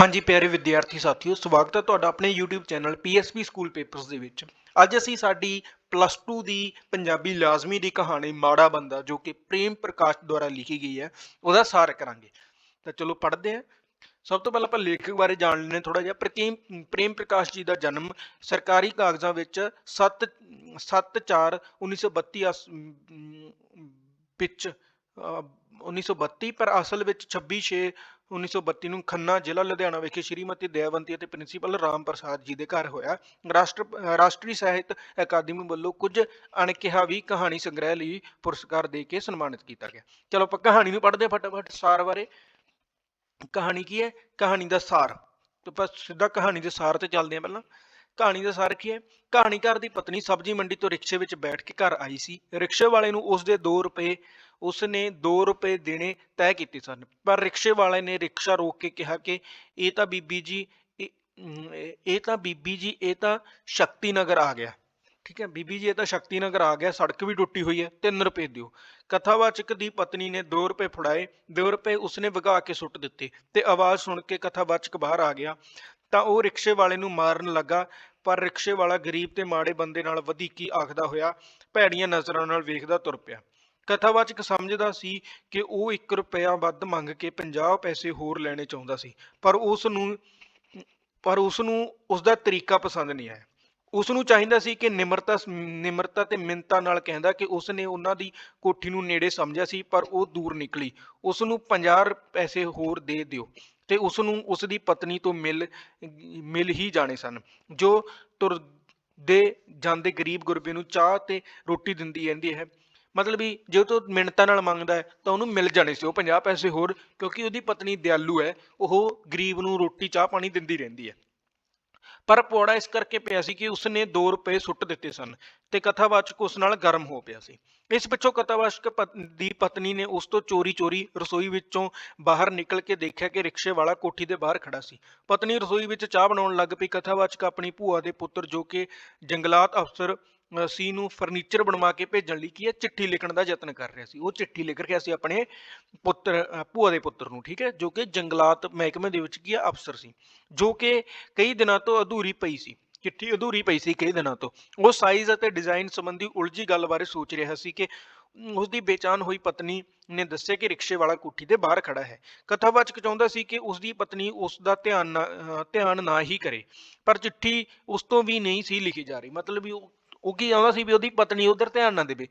ਹਾਂਜੀ, ਪਿਆਰੇ ਵਿਦਿਆਰਥੀ ਸਾਥੀਓ, ਸਵਾਗਤ ਹੈ ਤੁਹਾਡਾ ਆਪਣੇ YouTube channel PSP school papers ਦੇ ਵਿੱਚ। ਅੱਜ ਅਸੀਂ ਸਾਡੀ ਪਲੱਸ 2 ਦੀ ਪੰਜਾਬੀ ਲਾਜ਼ਮੀ ਦੀ ਕਹਾਣੀ ਮਾੜਾ ਬੰਦਾ, ਜੋ ਕਿ ਪ੍ਰੇਮ ਪ੍ਰਕਾਸ਼ ਦੁਆਰਾ ਲਿਖੀ ਗਈ ਹੈ, ਉਹਦਾ ਸਾਰ ਕਰਾਂਗੇ। ਤਾਂ ਚਲੋ ਪੜ੍ਹਦੇ ਹਾਂ। ਸਭ ਤੋਂ ਪਹਿਲਾਂ ਆਪਾਂ ਲੇਖਕ ਬਾਰੇ ਜਾਣ ਲੈਣੇ ਥੋੜਾ ਜਿਹਾ। ਪ੍ਰੇਮ ਪ੍ਰੇਮ ਪ੍ਰਕਾਸ਼ ਜੀ ਦਾ ਜਨਮ ਸਰਕਾਰੀ ਕਾਗਜ਼ਾਂ ਵਿੱਚ 7 7 4 1932 ਅਸ- ਵਿੱਚ 1932 ਪਰ ਅਸਲ ਵਿੱਚ 26 6 1932 ਨੂੰ ਖੰਨਾ ਜ਼ਿਲ੍ਹਾ ਲੁਧਿਆਣਾ ਵਿਖੇ ਸ਼੍ਰੀਮਤੀ ਦਇਆਵੰਤੀ ਅਤੇ ਪ੍ਰਿੰਸੀਪਲ ਰਾਮ ਪ੍ਰਸਾਦ ਜੀ ਦੇ ਘਰ ਹੋਇਆ। ਰਾਸ਼ਟਰ, ਰਾਸ਼ਟਰੀ ਸਾਹਿਤ ਅਕਾਦਮੀ ਵੱਲੋਂ ਕੁਝ ਅਣਕਿਹਾ ਵੀ ਕਹਾਣੀ ਸੰਗ੍ਰਹਿ ਲਈ ਪੁਰਸਕਾਰ ਦੇ ਕੇ ਸਨਮਾਨਿਤ ਕੀਤਾ ਗਿਆ। ਚਲੋ ਆਪਾਂ ਕਹਾਣੀ ਨੂੰ ਪੜ੍ਹਦੇ ਹਾਂ ਫਟਾਫਟ। ਸਾਰ ਬਾਰੇ। ਕਹਾਣੀ ਕੀ ਹੈ? ਕਹਾਣੀ ਦਾ ਸਾਰ। ਤੇ ਆਪਾਂ ਸਿੱਧਾ ਕਹਾਣੀ ਦੇ ਸਾਰ ਤੇ ਚੱਲਦੇ ਹਾਂ ਪਹਿਲਾਂ। ਕਹਾਣੀ ਦਾ ਸਾਰ ਕੀ ਹੈ ਕਹਾਣੀਕਾਰ ਦੀ ਪਤਨੀ ਸਬਜ਼ੀ ਮੰਡੀ ਤੋਂ ਰਿਕਸ਼ੇ ਵਿੱਚ ਬੈਠ ਕੇ ਘਰ ਆਈ ਸੀ। ਰਿਕਸ਼ੇ ਵਾਲੇ ਨੂੰ ਉਸ ਦੇ 2 ਰੁਪਏ ਉਸ ਨੇ 2 ਰੁਪਏ ਦੇਣੇ ਤੈਅ ਕੀਤੇ ਸਨ। ਪਰ ਰਿਕਸ਼ੇ ਵਾਲੇ ਨੇ ਰਿਕਸ਼ਾ ਰੋਕ ਕੇ ਕਿਹਾ ਕਿ ਇਹ ਤਾਂ ਬੀਬੀ ਜੀ, ਇਹ ਤਾਂ ਬੀਬੀ ਜੀ, ਇਹ ਤਾਂ ਸ਼ਕਤੀ ਨਗਰ ਆ ਗਿਆ। ਠੀਕ ਹੈ, ਬੀਬੀ ਜੀ ਇਹ ਤਾਂ ਸ਼ਕਤੀ ਨਗਰ ਆ ਗਿਆ, ਸੜਕ ਵੀ ਟੁੱਟੀ ਹੋਈ ਹੈ 3 ਰੁਪਏ ਦਿਓ। ਕਥਾਵਾਚਕ ਦੀ ਪਤਨੀ ਨੇ 2 ਰੁਪਏ ਫੜਾਏ 2 ਰੁਪਏ ਉਸਨੇ ਵਗਾ ਕੇ ਸੁੱਟ ਦਿੱਤੇ ਤੇ ਆਵਾਜ਼ ਸੁਣ ਕੇ ਕਥਾਵਾਚਕ ਬਾਹਰ ਆ ਗਿਆ। ਤਾਂ ਉਹ ਰਿਕਸ਼ੇ ਵਾਲੇ ਨੂੰ ਮਾਰਨ ਲੱਗਾ, ਪਰ ਰਿਕਸ਼ੇ ਵਾਲਾ ਗਰੀਬ ਤੇ ਮਾੜੇ ਬੰਦੇ ਨਾਲ ਵਧੀਕੀ ਆਖਦਾ ਹੋਇਆ ਭੈੜੀਆਂ ਨਜ਼ਰਾਂ ਨਾਲ ਵੇਖਦਾ ਤੁਰ ਪਿਆ। ਕਥਾਵਾਚਕ ਸਮਝਦਾ ਸੀ ਕਿ ਉਹ 1 ਰੁਪਿਆ ਵੱਧ ਮੰਗ ਕੇ 50 ਪੈਸੇ ਹੋਰ ਲੈਣੇ ਚਾਹੁੰਦਾ ਸੀ, ਪਰ ਉਸ ਨੂੰ ਪਰ ਉਸ ਨੂੰ ਉਸ ਦਾ ਤਰੀਕਾ ਪਸੰਦ ਨਹੀਂ ਆਇਆ। ਉਸ ਨੂੰ ਚਾਹੀਦਾ ਸੀ ਕਿ ਨਿਮਰਤਾ ਨਿਮਰਤਾ ਤੇ ਮਿੰਨਤਾਂ ਨਾਲ ਕਹਿੰਦਾ ਕਿ ਉਸ ਨੇ ਉਹਨਾਂ ਦੀ ਕੋਠੀ ਨੂੰ ਨੇੜੇ ਸਮਝਿਆ ਸੀ, ਪਰ ਉਹ ਦੂਰ ਨਿਕਲੀ। ਉਸ ਨੂੰ 50 ਪੈਸੇ ਹੋਰ ਦੇ ਦਿਓ। ਤੇ ਉਸ ਨੂੰ ਉਸ ਦੀ ਪਤਨੀ ਤੋਂ ਮਿਲ ਮਿਲ ਹੀ ਜਾਣੇ ਸਨ, ਜੋ ਤੁਰ ਦੇ ਜਾਂਦੇ ਗਰੀਬ ਗੁਰਬੇ ਨੂੰ ਚਾਹ ਤੇ ਰੋਟੀ ਦਿੰਦੀ ਰਹਿੰਦੀ ਹੈ। ਮਤਲਬ ਵੀ ਜੇ ਉਹ ਤੋਂ ਨਾਲ ਮੰਗਦਾ ਹੈ, ਤਾਂ ਉਹਨੂੰ ਮਿਲ ਜਾਣੇ ਸੀ ਉਹ 50 ਪੈਸੇ ਹੋਰ, ਕਿਉਂਕਿ ਉਹਦੀ ਪਤਨੀ ਦਿਆਲੂ ਹੈ, ਉਹ ਗਰੀਬ ਨੂੰ ਰੋਟੀ, ਚਾਹ ਪਾਣੀ ਦਿੰਦੀ ਰਹਿੰਦੀ ਹੈ। ਪਰ ਪੌੜਾ ਇਸ ਕਰਕੇ ਪਿਆ ਸੀ ਕਿ ਉਸਨੇ 2 ਰੁਪਏ ਸੁੱਟ ਦਿੱਤੇ ਸਨ ਤੇ ਕਥਾਵਾਚਕ ਉਸ ਨਾਲ ਗਰਮ ਹੋ ਪਿਆ ਸੀ। ਇਸ ਪਿੱਛੋਂ ਕਥਾਵਾਚਕ ਪਤ- ਦੀ ਪਤਨੀ ਨੇ ਉਸ ਤੋਂ ਚੋਰੀ-ਚੋਰੀ ਰਸੋਈ ਵਿੱਚੋਂ ਬਾਹਰ ਨਿਕਲ ਕੇ ਦੇਖਿਆ ਕਿ ਰਿਕਸ਼ੇ ਵਾਲਾ ਕੋਠੀ ਦੇ ਬਾਹਰ ਖੜਾ ਸੀ। ਪਤਨੀ ਰਸੋਈ ਵਿੱਚ ਚਾਹ ਬਣਾਉਣ ਲੱਗ ਪਈ। ਕਥਾਵਾਚਕ ਆਪਣੀ ਭੂਆ ਦੇ ਪੁੱਤਰ ਜੋ ਕਿ ਜੰਗਲਾਤ ਅਫਸਰ ਸੀ ਨੂੰ ਫਰਨੀਚਰ ਬਣਵਾ ਕੇ ਭੇਜਣ ਲਈ ਕੀ ਹੈ, ਚਿੱਠੀ ਲਿਖਣ ਦਾ ਯਤਨ ਕਰ ਰਿਹਾ ਸੀ। ਉਹ ਚਿੱਠੀ ਲਿਖ ਰਿਹਾ ਸੀ ਆਪਣੇ ਪੁੱਤਰ ਭੂਆ ਦੇ ਪੁੱਤਰ ਨੂੰ, ਠੀਕ ਹੈ, ਜੋ ਕਿ ਜੰਗਲਾਤ ਮਹਿਕਮੇ ਦੇ ਵਿੱਚ ਕੀ ਅਫਸਰ ਸੀ, ਜੋ ਕਿ ਕਈ ਦਿਨਾਂ ਤੋਂ ਅਧੂਰੀ ਪਈ ਸੀ। ਚਿੱਠੀ ਅਧੂਰੀ ਪਈ ਸੀ ਕਈ ਦਿਨਾਂ ਤੋਂ। ਉਹ ਸਾਈਜ਼ ਅਤੇ ਡਿਜ਼ਾਈਨ ਸੰਬੰਧੀ ਉਲਝੀ ਗੱਲ ਬਾਰੇ ਸੋਚ ਰਿਹਾ ਸੀ ਕਿ ਉਸ ਦੀ ਬੇਚਾਨ ਹੋਈ ਪਤਨੀ ਨੇ ਦੱਸਿਆ ਕਿ ਰਿਕਸ਼ੇ ਵਾਲਾ ਕੋਠੀ ਦੇ ਬਾਹਰ ਖੜਾ ਹੈ। ਕਥਾਵਾਚਕ ਚਾਹੁੰਦਾ ਸੀ ਕਿ ਉਸ ਦੀ ਪਤਨੀ ਉਸ ਦਾ ਧਿਆਨ ਨਾ ਧਿਆਨ ਨਾ ਹੀ ਕਰੇ। ਪਰ ਚਿੱਠੀ ਉਸ ਤੋਂ ਵੀ ਨਹੀਂ ਸੀ ਲਿਖੀ ਜਾ ਰਹੀ। ਮਤਲਬ ਵੀ ਉਹ ਉਹ ਕੀ ਚਾਹੁੰਦਾ ਸੀ ਵੀ ਉਹਦੀ ਪਤਨੀ ਉਧਰ ਧਿਆਨ ਨਾ ਦੇਵੇ,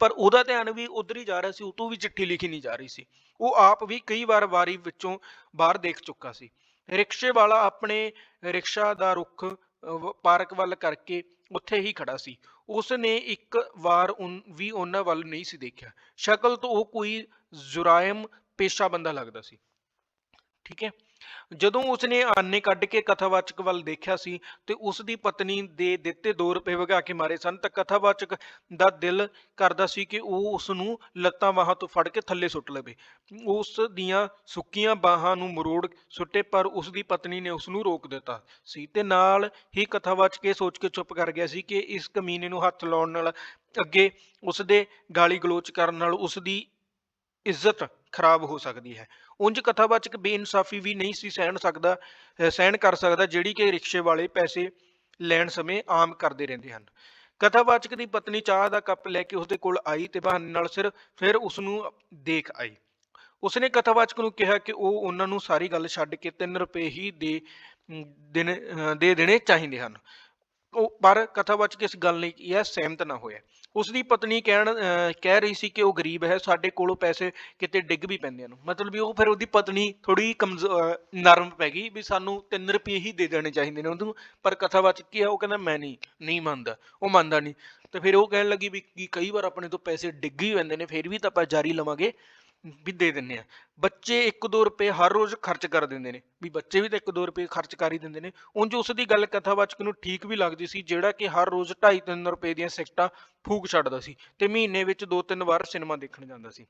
ਪਰ ਉਹਦਾ ਧਿਆਨ ਵੀ ਉਧਰ ਹੀ ਜਾ ਰਿਹਾ ਸੀ, ਉਹ ਤੋਂ ਵੀ ਚਿੱਠੀ ਲਿਖੀ ਨਹੀਂ ਜਾ ਰਹੀ ਸੀ। ਉਹ ਆਪ ਵੀ ਕਈ ਵਾਰ ਵਾਰੀ ਵਿੱਚੋਂ ਬਾਹਰ ਦੇਖ ਚੁੱਕਾ ਸੀ। ਰਿਕਸ਼ੇ ਵਾਲਾ ਆਪਣੇ ਰਿਕਸ਼ਾ ਦਾ ਰੁੱਖ ਪਾਰਕ ਵੱਲ ਕਰਕੇ ਉੱਥੇ ਹੀ ਖੜਾ ਸੀ। ਉਸ ਨੇ ਇੱਕ ਵਾਰ ਵੀ ਉਹਨਾਂ ਵੱਲ ਨਹੀਂ ਸੀ ਦੇਖਿਆ। ਸ਼ਕਲ ਤੋਂ ਉਹ ਕੋਈ ਜੁਰਾਇਮ ਪੇਸ਼ਾ ਬੰਦਾ ਲੱਗਦਾ ਸੀ। ਠੀਕ ਹੈ? ਜਦੋਂ ਉਸਨੇ ਆਨੇ ਕੱਢ ਕੇ ਕਥਾਵਾਚਕ ਵੱਲ ਦੇਖਿਆ ਸੀ ਤੇ ਉਸ ਦੀ ਪਤਨੀ ਦੇ ਦਿੱਤੇ 2 ਰੁਪਏ ਵਗਾ ਕੇ ਮਾਰੇ ਸਨ, ਤਾਂ ਕਥਾਵਾਚਕ ਦਾ ਦਿਲ ਕਰਦਾ ਸੀ ਕਿ ਉਹ ਉਸ ਨੂੰ ਲੱਤਾਂ ਬਾਹਾਂ ਤੋਂ ਫੜ ਕੇ ਥੱਲੇ ਸੁੱਟ ਲਵੇ। ਉਸ ਦੀਆਂ ਸੁੱਕੀਆਂ ਬਾਹਾਂ ਨੂੰ ਮਰੋੜ ਸੁੱਟੇ, ਪਰ ਉਸ ਦੀ ਪਤਨੀ ਨੇ ਉਸ ਨੂੰ ਰੋਕ ਦਿੱਤਾ ਸੀ ਤੇ ਨਾਲ ਹੀ ਕਥਾਵਾਚਕ ਇਹ ਸੋਚ ਕੇ ਚੁੱਪ ਕਰ ਗਿਆ ਸੀ ਕਿ ਇਸ ਕਮੀਨੇ ਨੂੰ ਹੱਥ ਲਾਉਣ ਨਾਲ ਅੱਗੇ ਉਸ ਦੇ ਗਾਲੀ ਗਲੋਚ ਕਰਨ ਨਾਲ ਉਸ ਦੀ ਇੱਜ਼ਤ ਖਰਾਬ ਹੋ ਸਕਦੀ ਹੈ। ਉਂਝ ਕਥਾਵਾਚਕ ਬੇਇਨਸਾਫੀ ਵੀ ਨਹੀਂ ਸੀ ਸਹਿਣ ਸਕਦਾ ਸਹਿਣ ਕਰ ਸਕਦਾ ਜਿਹੜੀ ਕਿ ਰਿਕਸ਼ੇ ਵਾਲੇ ਪੈਸੇ ਲੈਣ ਸਮੇਂ ਆਮ ਕਰਦੇ ਰਹਿੰਦੇ ਹਨ। ਕਥਾਵਾਚਕ ਦੀ ਪਤਨੀ ਚਾਹ ਦਾ ਕੱਪ ਲੈ ਕੇ ਉਸਦੇ ਕੋਲ ਆਈ ਤੇ ਬਹਾਨੇ ਨਾਲ ਸਿਰ ਫਿਰ ਉਸ ਨੂੰ ਦੇਖ ਆਈ। ਉਸਨੇ ਕਥਾਵਾਚਕ ਨੂੰ ਕਿਹਾ ਕਿ ਉਹ ਉਹਨਾਂ ਨੂੰ ਸਾਰੀ ਗੱਲ ਛੱਡ ਕੇ 3 ਰੁਪਏ ਹੀ ਦੇ ਅਮ, ਦੇਣੇ ਅਹ, ਦੇ ਦੇਣੇ ਚਾਹੀਦੇ ਹਨ। ਉਹ ਪਰ ਕਥਾਵਾਚਕ ਇਸ ਗੱਲ ਲਈ ਇਹ ਸਹਿਮਤ ਨਾ ਹੋਇਆ। ਉਸ ਦੀ ਪਤਨੀ ਕਹਿਣ ਕਹਿ ਰਹੀ ਸੀ ਕਿ ਉਹ ਗਰੀਬ ਹੈ, ਸਾਡੇ ਕੋਲੋਂ ਪੈਸੇ ਕਿਤੇ ਡਿੱਗ ਵੀ ਪੈਂਦੇ ਹਨ। ਮਤਲਬ ਵੀ ਉਹ ਫਿਰ ਉਹਦੀ ਪਤਨੀ ਥੋੜੀ ਕਮਜ਼ੋਰ ਨਰਮ ਪੈ ਗਈ ਵੀ ਸਾਨੂੰ 3 ਰੁਪਏ ਹੀ ਦੇ ਦੇਣੇ ਚਾਹੀਦੇ ਨੇ ਉਹਨੂੰ, ਪਰ ਕਥਾਵਾਚਕ ਕੀ ਹੈ, ਉਹ ਕਹਿੰਦਾ ਮੈਂ ਨਹੀਂ ਨਹੀਂ ਮੰਨਦਾ, ਉਹ ਮੰਨਦਾ ਨਹੀਂ। ਤੇ ਫਿਰ ਉਹ ਕਹਿਣ ਲੱਗੀ ਵੀ ਕਈ ਵਾਰ ਆਪਣੇ ਤੋਂ ਪੈਸੇ ਡਿੱਗ ਹੀ ਪੈਂਦੇ ਨੇ, ਫਿਰ ਵੀ ਤਾਂ ਆਪਾਂ ਜਾਰੀ ਲਵਾਂਗੇ। ਵੀ ਦੇ ਦਿੰਨੇ ਆ। ਬੱਚੇ 1-2 ਰੁਪਏ ਹਰ ਰੋਜ਼ ਖਰਚ ਕਰ ਦਿੰਦੇ ਨੇ। ਵੀ ਬੱਚੇ ਵੀ ਤਾਂ 1-2 ਰੁਪਏ ਖਰਚ ਕਰ ਹੀ ਦਿੰਦੇ ਨੇ। ਉਂਝ ਉਸ ਦੀ ਗੱਲ ਕਥਾਵਾਚਕ ਨੂੰ ਠੀਕ ਵੀ ਲੱਗਦੀ ਸੀ, ਜਿਹੜਾ ਕਿ ਹਰ ਰੋਜ਼ 2.5-3 ਰੁਪਏ ਦੀਆਂ ਸਿਕਟਾਂ ਫੂਕ ਛੱਡਦਾ ਸੀ ਤੇ ਮਹੀਨੇ ਵਿੱਚ 2-3 ਵਾਰ ਸਿਨੇਮਾ ਦੇਖਣ ਜਾਂਦਾ ਸੀ।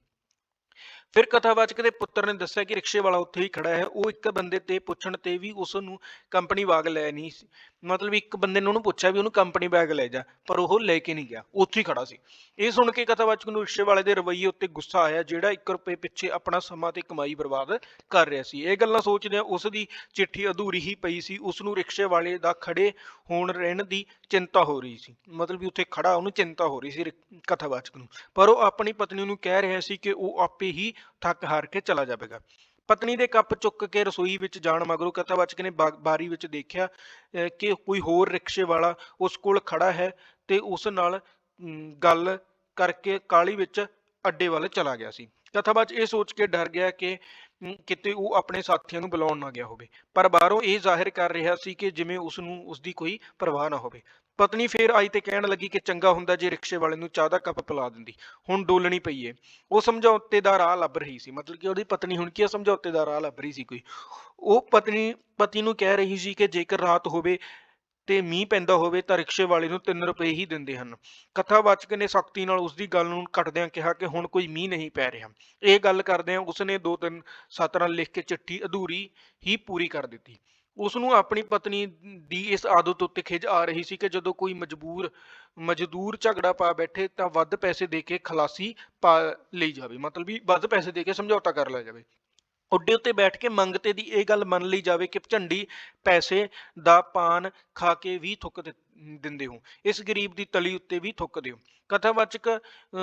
ਫਿਰ ਕਥਾਵਾਚਕ ਦੇ ਪੁੱਤਰ ਨੇ ਦੱਸਿਆ ਕਿ ਰਿਕਸ਼ੇ ਵਾਲਾ ਉੱਥੇ ਹੀ ਖੜਾ ਹੈ। ਉਹ ਇੱਕ ਬੰਦੇ ਤੇ ਪੁੱਛਣ ਤੇ ਵੀ ਉਸ ਨੂੰ ਕੰਪਨੀ ਬਾਗ ਲੈ ਨਹੀਂ ਸੀ। ਮਤਲਬ ਇੱਕ ਬੰਦੇ ਨੇ ਉਹਨੂੰ ਪੁੱਛਿਆ ਵੀ ਉਹਨੂੰ ਕੰਪਨੀ ਬਾਗ ਲੈ ਜਾ, ਪਰ ਉਹ ਲੈ ਕੇ ਨਹੀਂ ਗਿਆ। ਉੱਥੇ ਹੀ ਖੜਾ ਸੀ। ਇਹ ਸੁਣ ਕੇ ਕਥਾਵਾਚਕ ਨੂੰ ਰਿਕਸ਼ੇ ਵਾਲੇ ਦੇ ਰਵੱਈਏ ਉੱਤੇ ਗੁੱਸਾ ਆਇਆ, ਜਿਹੜਾ 1 ਰੁਪਏ ਪਿੱਛੇ ਆਪਣਾ ਸਮਾਂ ਤੇ ਕਮਾਈ ਬਰਬਾਦ ਕਰ ਰਿਹਾ ਸੀ। ਇਹ ਗੱਲਾਂ ਸੋਚਦਿਆਂ ਉਸ ਦੀ ਚਿੱਠੀ ਅਧੂਰੀ ਹੀ ਪਈ ਸੀ। ਉਸ ਨੂੰ ਰਿਕਸ਼ੇ ਵਾਲੇ ਦਾ ਖੜੇ ਹੋਣ ਰਹਿਣ ਦੀ ਚਿੰਤਾ ਹੋ ਰਹੀ ਸੀ। ਮਤਲਬ ਵੀ ਉੱਥੇ ਖੜਾ ਉਹਨੂੰ ਚਿੰਤਾ ਹੋ ਰਹੀ ਸੀ ਰਿਕ- ਕਥਾਵਾਚਕ ਨੂੰ। ਪਰ ਉਹ ਆਪਣੀ ਪਤਨੀ ਨੂੰ ਕਹਿ ਰਿਹਾ ਸੀ ਕਿ ਉਹ ਆਪੇ ਹੀ ਥੱਕ ਹਾਰ ਕੇ ਚਲਾ ਜਾਵੇਗਾ। ਪਤਨੀ ਦੇ ਕੱਪ ਚੁੱਕ ਕੇ ਰਸੋਈ ਵਿੱਚ ਜਾਣ ਮਗਰੋਂ ਕਥਾਵਾਚਕ ਨੇ ਬਾਰੀ ਵਿੱਚ ਦੇਖਿਆ ਕਿ ਕੋਈ ਹੋਰ ਰਿਕਸ਼ੇ ਵਾਲਾ ਉਸ ਕੋਲ ਖੜਾ ਹੈ ਤੇ ਉਸ ਨਾਲ ਗੱਲ ਕਰਕੇ ਕਾਲੀ ਵਿੱਚ ਅੱਡੇ ਵੱਲ ਚਲਾ ਗਿਆ ਸੀ। ਕਥਾਵਾਚ ਇਹ ਸੋਚ ਕੇ ਡਰ ਗਿਆ ਕਿ ਕਿਤੇ ਉਹ ਆਪਣੇ ਸਾਥੀਆਂ ਨੂੰ ਬੁਲਾਉਣ ਨਾ ਗਿਆ ਹੋਵੇ। ਪਰ ਬਾਹਰੋਂ ਇਹ ਜ਼ਾਹਿਰ ਕਰ ਰਿਹਾ ਸੀ ਕਿ ਜਿਵੇਂ ਉਸ ਨੂੰ ਉਸ ਦੀ ਕੋਈ ਪਰਵਾਹ ਨਾ ਹੋਵੇ। ਪਤਨੀ ਫੇਰ ਆਈ ਤੇ ਕਹਿਣ ਲੱਗੀ ਕਿ ਚੰਗਾ ਹੁੰਦਾ ਜੇ ਰਿਕਸ਼ੇ ਵਾਲੇ ਨੂੰ ਚਾਹ ਦਾ ਕੱਪ ਪਿਲਾ ਦਿੰਦੀ। ਹੁਣ ਡੋਲਣੀ ਪਈ ਏ। ਉਹ ਸਮਝੌਤੇ ਦਾ ਰਾਹ ਲੱਭ ਰਹੀ ਸੀ। ਮਤਲਬ ਕਿ ਉਹਦੀ ਪਤਨੀ ਹੁਣ ਕੀ ਸਮਝੌਤੇ ਦਾ ਰਾਹ ਲੱਭ ਰਹੀ ਸੀ ਕੋਈ। ਉਹ ਪਤਨੀ, ਪਤੀ ਨੂੰ ਕਹਿ ਰਹੀ ਸੀ ਕਿ ਜੇਕਰ ਰਾਤ ਹੋਵੇ ਤੇ ਮੀਂਹ ਪੈਂਦਾ ਹੋਵੇ ਤਾਂ ਰਿਕਸ਼ੇ ਵਾਲੇ ਨੂੰ 3 ਰੁਪਏ ਹੀ ਦਿੰਦੇ ਹਨ। ਕਥਾਵਾਚਕ ਨੇ ਸਖਤੀ ਨਾਲ ਉਸ ਦੀ ਗੱਲ ਨੂੰ ਕੱਟਦਿਆਂ ਕਿਹਾ ਕਿ ਹੁਣ ਕੋਈ ਮੀਂਹ ਨਹੀਂ ਪੈ ਰਿਹਾ। ਇਹ ਗੱਲ ਕਰਦਿਆਂ ਉਸਨੇ ਦੋ ਤਿੰਨ ਸਤਰਾਂ ਲਿਖ ਕੇ ਚਿੱਠੀ ਅਧੂਰੀ ਹੀ ਪੂਰੀ ਕਰ ਦਿੱਤੀ। ਉਸ ਨੂੰ ਆਪਣੀ ਪਤਨੀ ਦੀ ਇਸ ਆਦਤ ਉੱਤੇ ਖਿਜ ਆ ਰਹੀ ਸੀ ਕਿ ਜਦੋਂ ਕੋਈ ਮਜਬੂਰ ਮਜ਼ਦੂਰ ਝਗੜਾ ਪਾ ਬੈਠੇ ਤਾਂ ਵੱਧ ਪੈਸੇ ਦੇ ਕੇ ਖਲਾਸੀ ਪਾ ਲਈ ਜਾਵੇ। ਮਤਲਬ ਵੀ ਵੱਧ ਪੈਸੇ ਦੇ ਕੇ ਸਮਝੌਤਾ ਕਰ ਲਿਆ ਜਾਵੇ। ਉੱਡੇ ਉੱਤੇ ਬੈਠ ਕੇ ਮੰਗਤੇ ਦੀ ਇਹ ਗੱਲ ਮੰਨ ਲਈ ਜਾਵੇ ਕਿ ਝੰਡੀ ਪੈਸੇ ਦਾ ਪਾਨ ਖਾ ਕੇ ਵੀ ਥੁੱਕ ਦਿੰਦੇ ਹੋ। ਇਸ ਗਰੀਬ ਦੀ ਤਲੀ ਉੱਤੇ ਵੀ ਥੁੱਕ ਦਿਓ। ਕਥਾਵਾਚਕ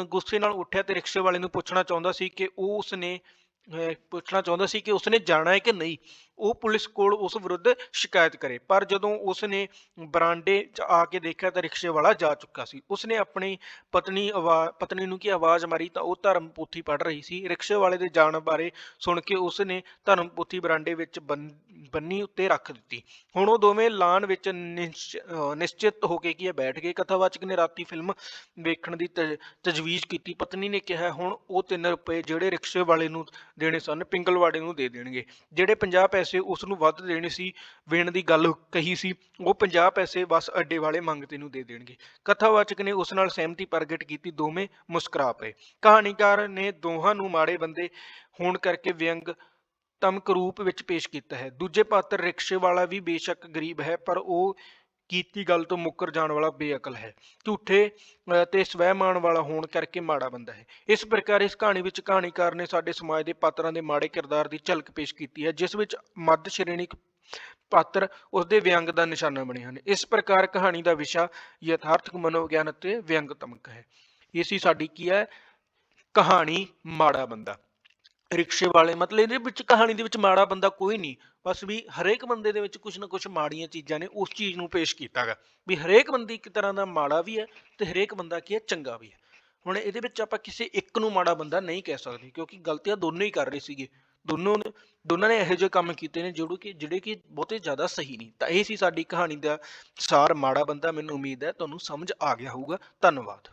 ਗੁੱਸੇ ਨਾਲ ਉੱਠਿਆ ਤੇ ਰਿਕਸ਼ੇ ਵਾਲੇ ਨੂੰ ਪੁੱਛਣਾ ਚਾਹੁੰਦਾ ਸੀ ਕਿ ਉਹ ਉਸਨੇ ਅ, ਪੁੱਛਣਾ ਚਾਹੁੰਦਾ ਸੀ ਕਿ ਉਸਨੇ ਜਾਣਾ ਹੈ ਕਿ ਨਹੀਂ। ਉਹ ਪੁਲਿਸ ਕੋਲ ਉਸ ਵਿਰੁੱਧ ਸ਼ਿਕਾਇਤ ਕਰੇ। ਪਰ ਜਦੋਂ ਉਸਨੇ ਬਰਾਂਡੇ 'ਚ ਆ ਕੇ ਦੇਖਿਆ ਤਾਂ ਰਿਕਸ਼ੇ ਵਾਲਾ ਜਾ ਚੁੱਕਾ ਸੀ। ਉਸਨੇ ਆਪਣੀ ਪਤਨੀ ਪਤਨੀ ਨੂੰ ਕੀ ਆਵਾਜ਼ ਮਾਰੀ ਤਾਂ ਉਹ ਧਰਮ ਪੋਥੀ ਪੜ੍ਹ ਰਹੀ ਸੀ। ਰਿਕਸ਼ੇ ਵਾਲੇ ਦੇ ਜਾਣ ਬਾਰੇ ਸੁਣ ਕੇ ਉਸਨੇ ਧਰਮ ਪੋਥੀ ਬਰਾਂਡੇ ਵਿੱਚ ਬੰਨ- ਬੰਨੀ ਉੱਤੇ ਰੱਖ ਦਿੱਤੀ। ਹੁਣ ਉਹ ਦੋਵੇਂ ਲਾਨ ਵਿੱਚ ਨਿਸ਼- ਨਿਸ਼ਚਿਤ ਹੋ ਕੇ ਕੀ ਹੈ, ਬੈਠ ਗਏ। ਕਥਾਵਾਚਕ ਨੇ ਰਾਤੀ ਫਿਲਮ ਵੇਖਣ ਦੀ ਤਜ- ਤਜਵੀਜ਼ ਕੀਤੀ। ਪਤਨੀ ਨੇ ਕਿਹਾ, ਹੁਣ ਉਹ 3 ਰੁਪਏ ਜਿਹੜੇ ਰਿਕਸ਼ੇ ਵਾਲੇ ਨੂੰ ਦੇਣੇ ਸਨ, ਪਿੰਗਲਵਾੜੇ ਨੂੰ ਦੇ ਦੇਣਗੇ। ਜਿਹੜੇ 50 ਪੈਸੇ ਉਸ ਨੂੰ ਵੱਧ ਦੇਣੇ ਸੀ, ਵੇਣ ਦੀ ਗੱਲ ਕਹੀ ਸੀ, ਉਹ 50 ਪੈਸੇ ਬਸ ਅੱਡੇ ਵਾਲੇ ਮੰਗਤੇ ਨੂੰ ਦੇ ਦੇਣਗੇ। ਕਥਾਵਾਚਕ ਨੇ ਉਸ ਨਾਲ ਸਹਿਮਤੀ ਪ੍ਰਗਟ ਕੀਤੀ, ਦੋਵੇਂ ਮੁਸਕਰਾ ਪਏ। ਕਹਾਣੀਕਾਰ ਨੇ ਦੋਹਾਂ ਨੂੰ ਮਾੜੇ ਬੰਦੇ ਹੋਣ ਕਰਕੇ ਵਿਅੰਗ ਤਮਕ ਰੂਪ ਵਿੱਚ ਪੇਸ਼ ਕੀਤਾ ਹੈ। ਦੂਜੇ ਪਾਤਰ ਰਿਕਸ਼ੇ ਵਾਲਾ ਵੀ ਬੇਸ਼ੱਕ ਗਰੀਬ ਹੈ, ਪਰ ਉਹ ਕੀਤੀ ਗੱਲ ਤੋਂ ਮੁੱਕਰ ਜਾਣ ਵਾਲਾ ਬੇਅਕਲ ਹੈ। ਝੂਠੇ ਅਹ, ਤੇ ਸਵੈਮਾਨ ਵਾਲਾ ਹੋਣ ਕਰਕੇ ਮਾੜਾ ਬੰਦਾ ਹੈ। ਇਸ ਪ੍ਰਕਾਰ ਇਸ ਕਹਾਣੀ ਵਿੱਚ ਕਹਾਣੀਕਾਰ ਨੇ ਸਾਡੇ ਸਮਾਜ ਦੇ ਪਾਤਰਾਂ ਦੇ ਮਾੜੇ ਕਿਰਦਾਰ ਦੀ ਝਲਕ ਪੇਸ਼ ਕੀਤੀ ਹੈ ਜਿਸ ਵਿੱਚ ਮੱਧ ਸ਼੍ਰੇਣੀ ਪਾਤਰ ਉਸ ਦੇ ਵਿਅੰਗ ਦਾ ਨਿਸ਼ਾਨਾ ਬਣੇ ਹਨ। ਇਸ ਪ੍ਰਕਾਰ ਕਹਾਣੀ ਦਾ ਵਿਸ਼ਾ ਯਥਾਰਥਕ ਮਨੋਵਿਗਿਆਨ ਅਤੇ ਵਿਅੰਗਤਮਕ ਹੈ। ਇਹ ਸੀ ਸਾਡੀ ਕੀ ਹੈ? ਕਹਾਣੀ ਮਾੜਾ ਬੰਦਾ। ਰਿਕਸ਼ੇ ਵਾਲੇ, ਮਤਲਬ ਇਹਦੇ ਵਿੱਚ, ਕਹਾਣੀ ਦੇ ਵਿੱਚ ਮਾੜਾ ਬੰਦਾ ਕੋਈ ਨਹੀਂ, ਬਸ ਵੀ ਹਰੇਕ ਬੰਦੇ ਦੇ ਵਿੱਚ ਕੁਝ ਨਾ ਕੁਝ ਮਾੜੀਆਂ ਚੀਜ਼ਾਂ ਨੇ, ਉਸ ਚੀਜ਼ ਨੂੰ ਪੇਸ਼ ਕੀਤਾ ਗਾ। ਵੀ ਹਰੇਕ ਬੰਦੇ ਇੱਕ ਤਰ੍ਹਾਂ ਦਾ ਮਾੜਾ ਵੀ ਹੈ ਤੇ ਹਰੇਕ ਬੰਦਾ ਕੀ ਹੈ, ਚੰਗਾ ਵੀ ਹੈ। ਹੁਣ ਇਹਦੇ ਵਿੱਚ ਆਪਾਂ ਕਿਸੇ ਇੱਕ ਨੂੰ ਮਾੜਾ ਬੰਦਾ ਨਹੀਂ ਕਹਿ ਸਕਦੇ, ਕਿਉਂਕਿ ਗਲਤੀਆਂ ਦੋਨੋਂ ਹੀ ਕਰ ਰਹੇ ਸੀਗੇ। ਦੋਨੋਂ ਨੇ, ਦੋਨਾਂ ਨੇ ਇਹੋ ਜਿਹੇ ਕੰਮ ਕੀਤੇ ਨੇ, ਜਿਹੜੇ ਕਿ ਜਿਹੜੇ ਕਿ ਬਹੁਤੇ ਜ਼ਿਆਦਾ ਸਹੀ ਨਹੀਂ। ਤਾਂ ਇਹ ਸੀ ਸਾਡੀ ਕਹਾਣੀ ਦਾ ਸਾਰ ਮਾੜਾ ਬੰਦਾ, ਮੈਨੂੰ ਉਮੀਦ ਹੈ, ਤੁਹਾਨੂੰ ਸਮਝ ਆ ਗਿਆ ਹੋਊਗਾ। ਧੰਨਵਾਦ।